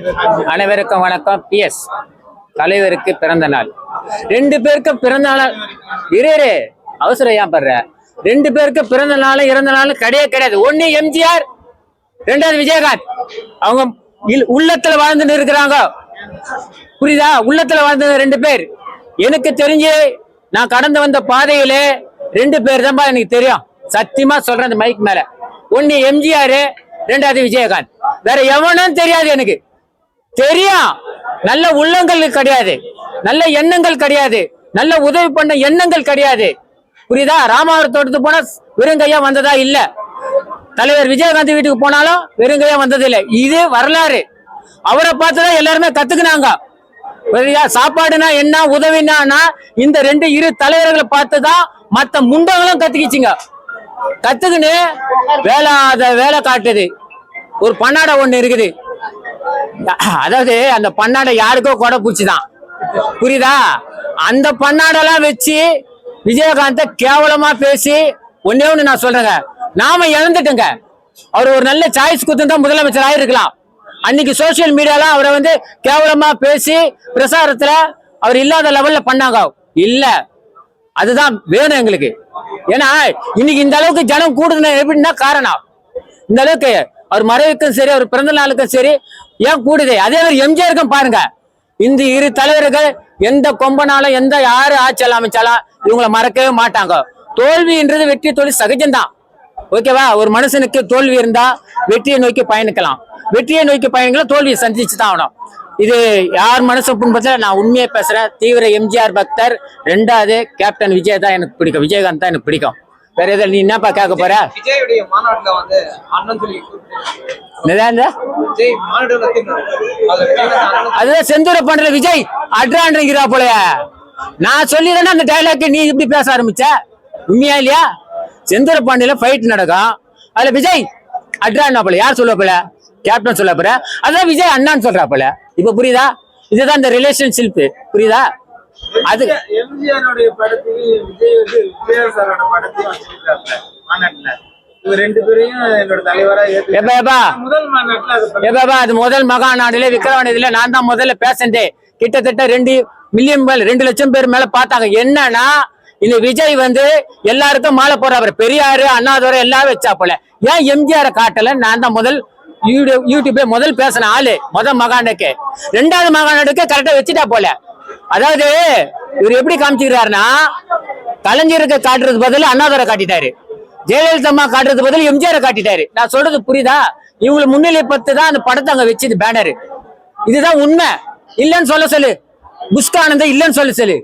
அனைவருக்கும் வணக்கம். B S தலைவருக்கு பிறந்த நாள். ரெண்டு பேருக்கு பிறந்த நாள். இரு அவசரம் ஏன் படுற? ரெண்டு பேருக்கு பிறந்த நாளும் இறந்த நாளும் கிடையவே கிடையாது. ஒண்ணு எம்ஜிஆர் ரெண்டாவது விஜயகாந்த். அவங்க உள்ளத்துல வாழ்ந்துட்டு இருக்கிறாங்க. புரியுதா? உள்ளத்துல வாழ்ந்தது ரெண்டு பேர். எனக்கு தெரிஞ்சு நான் கடந்து வந்த பாதையிலே ரெண்டு பேர் தான்ப்பா எனக்கு தெரியும். சத்தியமா சொல்றேன் அந்த மைக் மேல. ஒண்ணு எம்ஜிஆர் ரெண்டாவது விஜயகாந்த். வேற எவனும் தெரியாது எனக்கு. தெரியும். நல்ல உள்ளங்கள் கிடையாது. நல்ல எண்ணங்கள் கிடையாது. நல்ல உதவி பண்ண எண்ணங்கள் கிடையாது. புரியுதா? ராமாவரம் தோட்டத்துக்கு போனா வெறுங்கையா வந்ததா இல்ல. தலைவர் விஜயகாந்த் வீட்டுக்கு போனாலும் வெறுங்கையா வந்தது இல்ல இது வரலாறு. அவரை பார்த்துதான் எல்லாருமே கத்துக்கினாங்க. சாப்பாடுனா என்ன உதவினா இந்த ரெண்டு இரு தலைவர்களை பார்த்துதான் மத்த முண்டங்களும் கத்துக்கிச்சுங்க. கத்துக்கின்னு வேலை அத வேலை காட்டுது. ஒரு பன்னாடை ஒண்ணு இருக்குது. அதாவது அந்த பன்னாடை யாருக்கோ கொடை பூச்சிதான் புரியுதா? அந்த பன்னாடெல்லாம் வச்சு விஜயகாந்த கேவலமா பேசி ஒன்னே ஒண்ணு நான் சொல்றேங்க. நாம இழந்துட்டோங்க. அவர் ஒரு நல்ல சாய்ஸ் கொடுத்துருந்தா முதலமைச்சர் ஆயிருக்கலாம். அன்னைக்கு சோசியல் மீடியால அவரை வந்து கேவலமா பேசி பிரசாரத்துல அவர் இல்லாத லெவல்ல பண்ணாங்க. இல்ல. அதுதான் வேணும் எங்களுக்கு. ஏன்னா இன்னைக்கு இந்த அளவுக்கு ஜனம் கூடுதுன்னு எப்படின்னா காரணம். இந்த அளவுக்கு அவர் மறைவுக்கும் சரி அவர் பிறந்த நாளுக்கும் சரி ஏன் கூடுது? அதே மாதிரி எம்ஜிஆருக்கும் பாருங்க. இந்த இரு தலைவர்கள் எந்த கொம்பனாலும் எந்த யாரு ஆட்சியாளர் அமைச்சாலும் இவங்களை மறக்கவே மாட்டாங்க. தோல்வின்றது வெற்றி தோல்வி சகஜம்தான். ஓகேவா ஒரு மனுஷனுக்கு தோல்வி இருந்தா வெற்றியை நோக்கி பயணிக்கலாம். வெற்றியை நோக்கி பயணிக்கலாம் தோல்வியை சந்திச்சு தான் ஆகணும். இது யார் மனசு புண்பத்தில் நான் உண்மையை பேசுறேன். தீவிர எம்ஜிஆர் பக்தர். ரெண்டாவது கேப்டன் விஜய் தான் எனக்கு பிடிக்கும். விஜயகாந்த் தான் எனக்கு பிடிக்கும். வேற எதுவும் நீ என்னப்பா கேட்க போற? விஜயுடைய மாநாட்டுல வந்து அண்ணன் சொல்லி அதுதான் செந்தூர பண்ற விஜய் அட்ரான்ங்கிறா போலய. நான் சொல்லிடுறேன்னா அந்த டைலாக் நீ இப்படி பேச ஆரம்பிச்ச? உண்மையா இல்லையா? செந்தூர பாண்டியில ஃபைட் நடக்கும். அதுல விஜய் அட்ரான் போல. யார் சொல்ல போல? கேப்டன் சொல்ல போற அதான் விஜய் அண்ணான்னு சொல்றா போல. இப்ப புரியுதா? இதுதான் இந்த ரிலேஷன்ஷிப் புரியுதா? அது எம்ஜிஆருடைய படத்தையும் விஜய் வந்து விஜய் சாரோட படத்தையும் வச்சிருக்காங்க மாநாட்டுல. முதல் மகாநாடுல விக்கிரவாண்டியில நான் தான் முதல்ல பேசண்டே. கிட்டத்தட்ட ரெண்டு மில்லியன் மேல ரெண்டு லட்சம் பேர் மேல பார்த்தாங்க. என்னன்னா இந்த விஜய் வந்து எல்லாருக்கும் மாலை போடுறவர் பெரியாரு அண்ணாதுரை எல்லாம் வச்சா போல ஏன் எம்ஜிஆர் காட்டல? நான் தான் முதல் யூடியூப் யூடியூப்ல முதல் பேசின ஆளு முதல் மகானுக்கு. ரெண்டாவது மகாநாடுக்கு கரெக்டா வச்சுட்டா போல. அதாவது இவர் எப்படி காமிச்சுக்கிறாருன்னா கலைஞருக்கு காட்டுறது பதில் அண்ணாதரை காட்டிட்டாரு. ஜெயலலிதா அம்மா காட்டுறது பதில் எம்ஜிஆரை காட்டிட்டாரு. நான் சொல்றது புரியுதா? இவங்களை முன்னிலை தான் அந்த படத்தை அங்க வச்சது பேனரு இதுதான் உண்மை. இல்லைன்னு சொல்ல சொல்லு. புஷ்கானந்த இல்லைன்னு சொல்ல சொல்லு.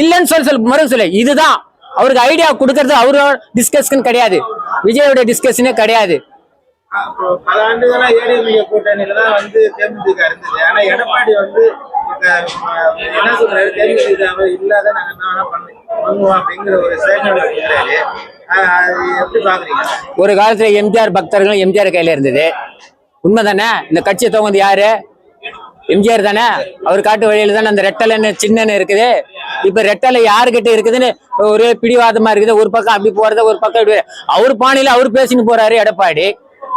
இல்லைன்னு சொல்ல சொல்லு மறு சொல்லு. இதுதான். அவருக்கு ஐடியா கொடுக்கறது அவரோட டிஸ்கஷன் கிடையாது. விஜயோட டிஸ்கஷனே கிடையாது. பல ஆண்டுகளா ஏடிஎம்ஏ கூட்டணியில தான் வந்து தேமுதிக இருந்தது. ஆனா எடப்பாடி வந்து என்ன சொல்றாரு தேமுதிக இல்லாத நாங்க என்ன வேணா பண்ணுவோம் அப்படிங்கிற ஒரு ஸ்டேட்மெண்ட் கொடுக்குறாரு. அது எப்படி பாக்குறீங்க? ஒரு காலத்துல எம்ஜிஆர் பக்தர்களும் எம்ஜிஆர் கையில இருந்தது. உண்மைதானே? இந்த கட்சியை தோங்குது யாரு? எம்ஜிஆர் தானே? அவர் காட்டு வழியில தானே அந்த ரெட்டலைன்னு சின்னன்னு இருக்குது. இப்ப ரெட்டலை யாருக்கிட்ட இருக்குதுன்னு ஒரே பிடிவாதமா இருக்குது. ஒரு பக்கம் அப்படி போறது ஒரு பக்கம் இப்படி. அவர் பாணியில அவர் பேசின்னு போறாரு எடப்பாடி.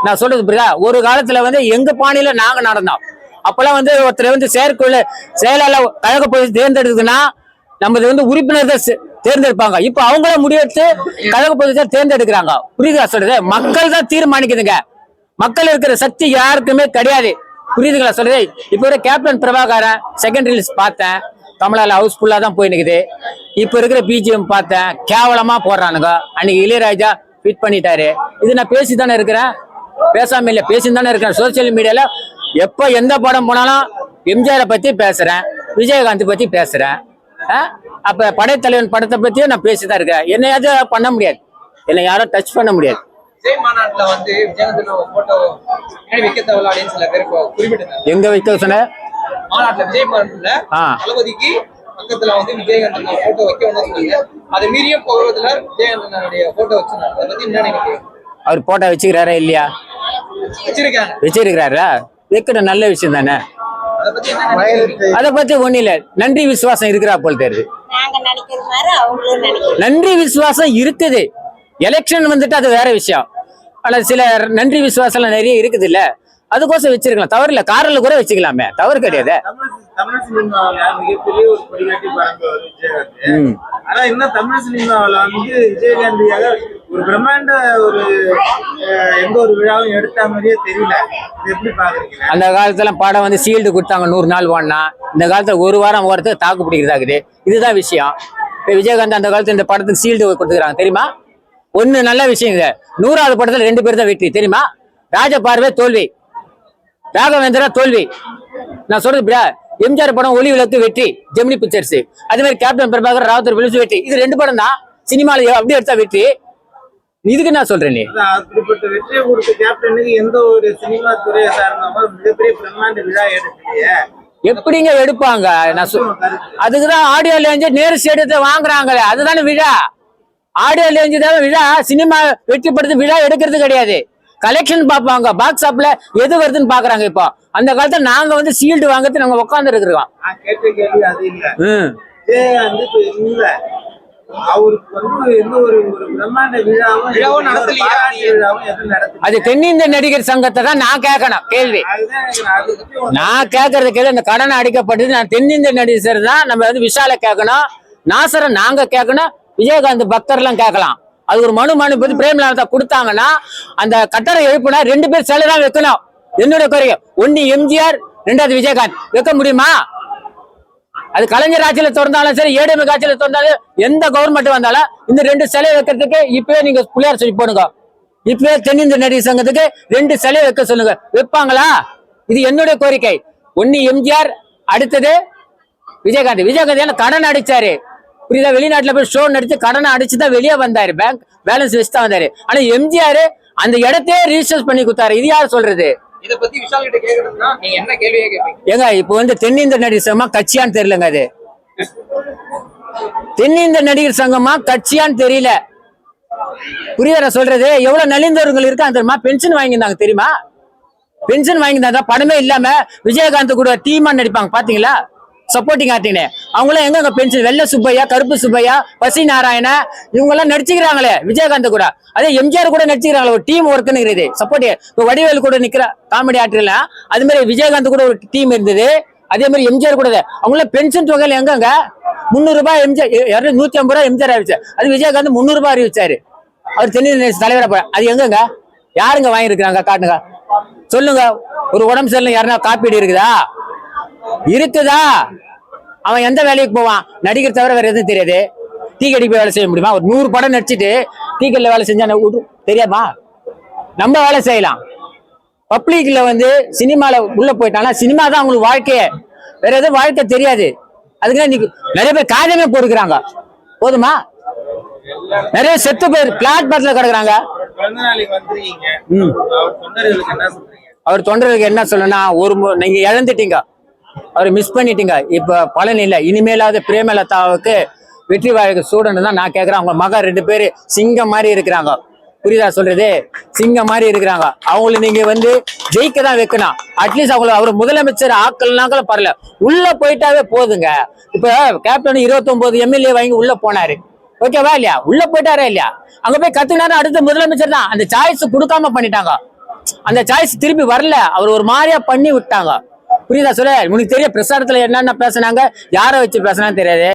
நான் சொல்றது புரியுதா? ஒரு காலத்துல வந்து எங்க பாணியில நாங்க நடந்தோம். அப்பெல்லாம் வந்து ஒருத்தர் வந்து செயற்குள்ள செயலாளர் கழக பகுதி தேர்ந்தெடுக்குதுன்னா நமது வந்து உறுப்பினர் தான் தேர்ந்தெடுப்பாங்க. இப்ப அவங்கள முடிவெடுத்து கழக பகுதியை தேர்ந்தெடுக்கிறாங்க. புரியுதா சொல்றது மக்கள் தான் தீர்மானிக்குதுங்க. மக்கள் இருக்கிற சக்தி யாருக்குமே கிடையாது. புரியுதுங்களா சொல்றது இப்ப ஒரு கேப்டன் பிரபாகரன் செகண்ட் ரிலீஸ் பார்த்தேன். தமிழால ஹவுஸ்ஃபுல்லா தான் போய் நிக்குது. இப்ப இருக்கிற பிஜிஎம் பார்த்தேன். கேவலமா போடுறானுங்க. அன்னைக்கு இளையராஜா ஃபிட் பண்ணிட்டாரு. இது நான் பேசி தானே இருக்கிறேன்? பேசாம இல்ல பேசி தானே இருக்கிறேன் சோசியல் மீடியால எப்ப எந்த படம் போனாலும் எம்ஜிஆரை பத்தி பேசுறேன் விஜயகாந்த் பத்தி பேசுறேன். ஆ? அப்ப படைத்தலைவன் படத்தை பத்தியும் நான் பேசி தான் இருக்கேன். என்னையாவது பண்ண முடியாது. என்னை யாரும் டச் பண்ண முடியாது. எங்க வைக்க சொன்ன? பக்கத்துல வந்து போட்டோ சொன்னாங்க. அது மீறியும் போகிறதுல விஜயகாந்தனுடைய போட்டோ வச்சிருந்தாங்க. அதை பத்தி என்ன நினைக்கிறீங்க? அவர் போட்டோ வச்சுக்கிறாரா இல்லையா? வச்சிருக்காங்க. வச்சிருக்கிறாரா? வைக்கிற நல்ல விஷயம் தானே? அதை பத்தி என்ன நினைக்கிறீங்க அதை பத்தி ஒண்ணு இல்ல நன்றி விசுவாசம் இருக்கிறா போல் தெரியுது. நாங்க நினைக்கிற மாதிரி அவங்களும் நினைக்கிறோம் நன்றி விசுவாசம் இருக்குது. எலெக்ஷன் வந்துட்டு அது வேற விஷயம். ஆனா சில நன்றி விசுவாசம் நிறைய இருக்குது இல்ல அதுக்கோசம் வச்சிருக்கலாம். தவறு இல்ல காரில் கூட வச்சுக்கலாமே. தவறு கிடையாது. தமிழ் தமிழ் சினிமாவில மிகப்பெரிய ஒரு கொடிகாட்டி பறந்தவர் விஜயகாந்த். ம். ஆனா இன்னும் தமிழ் சினிமாவில வந்து விஜயகாந்தியாக ஒரு பிரம்மாண்ட ஒரு எந்த ஒரு விழாவும் எடுத்த மாதிரியே தெரியல. எப்படி பாக்குறீங்க அந்த காலத்துல படம் வந்து சீல்டு கொடுத்தாங்க நூறு நாள் ஓடனா இந்த காலத்துல ஒரு வாரம் ஓரத்துக்கு தாக்கு பிடிக்கிறதாக்குது. இதுதான் விஷயம். இப்ப விஜயகாந்த் அந்த காலத்துல இந்த படத்துக்கு சீல்டு கொடுத்துக்கிறாங்க. தெரியுமா? ஒண்ணு நல்ல விஷயம் இது நூறாவது படத்துல ரெண்டு பேர் தான் வெற்றி. தெரியுமா? ராஜ பார்வை தோல்வி. ராகவேந்திரா தோல்வி. நான் சொல்றது இப்படியா எம்ஜிஆர் படம் ஒளி விளக்கு வெற்றி ஜெமினி பிக்சர்ஸ். அதே மாதிரி கேப்டன் பிரபாகர் ராவத்தர் விழுசு வெற்றி. இது ரெண்டு படம் தான். சினிமால அப்படியே எடுத்தா வெற்றி. இதுக்கு நான் சொல்றேன் நீ. அப்படிப்பட்ட வெற்றியை கொடுத்த கேப்டனுக்கு எந்த ஒரு சினிமா துறையை சார்ந்தவங்க மிகப்பெரிய பிரம்மாண்ட விழா எடுக்கலையே. எப்படிங்க எடுப்பாங்க? நான் அதுக்குதான் ஆடியோ லேஞ்சு நேரு ஸ்டேடியத்தை வாங்குறாங்களே. அதுதானே விழா. ஆடியோ லேஞ்சு தான் விழா. சினிமா வெற்றி படுத்து விழா எடுக்கிறது கிடையாது. கலெக்ஷன் பார்ப்பாங்க. பாக்ஸ் ஆப்ல எது வருதுன்னு பாக்குறாங்க இப்போ. அந்த காலத்துல நாங்க வந்து சீல்டு வாங்குறது நாங்க உட்கார்ந்து இருக்கிறோம் அது தென்னிந்திய நடிகர் சங்கத்தை தான் நான் கேட்கணும் கேள்வி. நான் கேட்கறது கேள்வி இந்த கடன் அடிக்கப்பட்டது நான் தென்னிந்திய நடிகர் தான். நம்ம வந்து விஷால கேட்கணும். நாசரை நாங்க கேட்கணும். விஜயகாந்த் பக்தர்லாம் கேட்கலாம். அது ஒரு மனு மனு போது பிரேமலானதா கொடுத்தாங்கன்னா அந்த கட்டடம் எழுப்புனா ரெண்டு பேர் சிலை தான் வைக்கணும். என்னோட குறைய ஒன்னு எம்ஜிஆர் ரெண்டாவது விஜயகாந்த். வைக்க முடியுமா? அது கலைஞர் ஆட்சியில திறந்தாலும் சரி ஏடிஎம் ஆட்சியில திறந்தாலும் எந்த கவர்மெண்ட் வந்தாலும் இந்த ரெண்டு சிலை வைக்கிறதுக்கு இப்பவே நீங்க பிள்ளையார் சொல்லி போடுங்க. இப்பவே தென்னிந்திய நடிகர் சங்கத்துக்கு ரெண்டு சிலை வைக்க சொல்லுங்க. வைப்பாங்களா? இது என்னுடைய கோரிக்கை. ஒன்னு எம்ஜிஆர் அடுத்தது விஜயகாந்த். விஜயகாந்த் ஏன்னா கடன் அடிச்சாரு. புரியுதா? வெளிநாட்டுல போய் ஷோ நடிச்சு கடனை அடிச்சு தான் வெளியே வந்தாரு. பேங்க் பேலன்ஸ் வச்சு தான் வந்தாரு. ஆனா எம்ஜிஆர் அந்த இடத்தையே ரிஜிஸ்டர் பண்ணி கொடுத்தாரு. இது யார் சொல்றது? ஏங்க இப்போ வந்து தென்னிந்திய நடிகர் சங்கமா கட்சியான்னு தெரியலங்க அது. தென்னிந்திய நடிகர் சங்கமா கட்சியான்னு தெரியல. புரியுதா சொல்றது? எவ்வளவு நலிந்தவர்கள் இருக்காங்க தெரியுமா? பென்ஷன் வாங்கியிருந்தாங்க தெரியுமா? பென்ஷன் வாங்கியிருந்தா படமே இல்லாம விஜயகாந்த் கூட டீமா நடிப்பாங்க பாத்தீங்களா? சப்போர்ட்டிங் ஆர்டின்னு அவங்களாம் எங்க பென்ஷன் வெள்ளை சுப்பையா கருப்பு சுப்பையா பசி நாராயண இவங்க எல்லாம் நடிச்சுக்கிறாங்களே விஜயகாந்த் கூட. அதே எம்ஜிஆர் கூட நடிச்சுக்கிறாங்களே ஒரு டீம் ஒர்க்குன்னு சப்போர்ட் இப்போ வடிவேலு கூட நிக்கிற காமெடி ஆக்டர்ல அது மாதிரி விஜயகாந்த் கூட ஒரு டீம் இருந்தது. அதே மாதிரி எம்ஜிஆர் கூட. அவங்கள பென்ஷன் தொகையில எங்கங்க முந்நூறுரூபா எம்ஜிஆர் இரநூத்தி நூத்தி ஐம்பது ரூபாய் எம்ஜிஆர் அறிவிச்சார் அது விஜயகாந்த் முந்நூறு ரூபாய் அறிவிச்சாரு. அவர் தென்னிந்திய தலைவரை போற அது எங்கங்க யாருங்க வாங்கியிருக்கிறாங்க காட்டுங்க. சொல்லுங்க. ஒரு உடம்பு சரியில்லை யாருன்னா காப்பீடு இருக்குதா? இருக்குதா? அவன் எந்த வேலைக்கு போவான்? நடிகர் தவிர வேற எதுவும் தெரியாது. டீ கடைக்கு போய் வேலை செய்ய முடியுமா? ஒரு நூறு படம் நடிச்சிட்டு டீ கடையில் வேலை செஞ்சா தெரியாமா நம்ம வேலை செய்யலாம். பப்ளிக்ல வந்து சினிமால உள்ள போயிட்டாங்கன்னா சினிமா தான் அவங்களுக்கு வாழ்க்கையே. வேற எதுவும் வாழ்க்கை தெரியாது. அதுக்கு இன்னைக்கு நிறைய பேர் காதமே போட்டுக்கிறாங்க. போதுமா? நிறைய செத்து பேர் கிடக்குறாங்க. நாளைக்கு வந்திருக்கீங்க. ம். அவர் தொண்டர்களுக்கு என்ன சொல்லணும்னா ஒரு நீங்க இழந்துட்டீங்க. அவர் மிஸ் பண்ணிட்டீங்க. இப்போ பலன் இல்லை. இனிமேலாவது பிரேமலதாவுக்கு வெற்றி வாழ்க்கை சூடன்னு தான் நான் கேட்குறேன் அவங்க மகன் ரெண்டு பேரு சிங்கம் மாதிரி இருக்கிறாங்க. புரியுதா சொல்றது? சிங்கம் மாதிரி இருக்கிறாங்க. அவங்கள நீங்க வந்து ஜெயிக்க தான் வைக்கணும் அட்லீஸ்ட் அவங்கள அவர் முதலமைச்சர் ஆக்கல்னாக்களும் பரல உள்ள போயிட்டாவே போதுங்க. இப்ப கேப்டன் இருபத்தொன்பது எம்எல்ஏ வாங்கி உள்ள போனாரு. ஓகேவா இல்லையா? உள்ள போயிட்டாரா இல்லையா? அங்க போய் கத்துனாரு அடுத்த முதலமைச்சர் தான். அந்த சாய்ஸ் கொடுக்காம பண்ணிட்டாங்க. அந்த சாய்ஸ் திருப்பி வரல. அவர் ஒரு மாதிரியா பண்ணி விட்டாங்க. புரியுதா சொல்லு உனக்கு தெரிய பிரசாரத்துல என்னென்ன பேசுனாங்க யாரை வச்சு பேசினான்னு தெரியாது.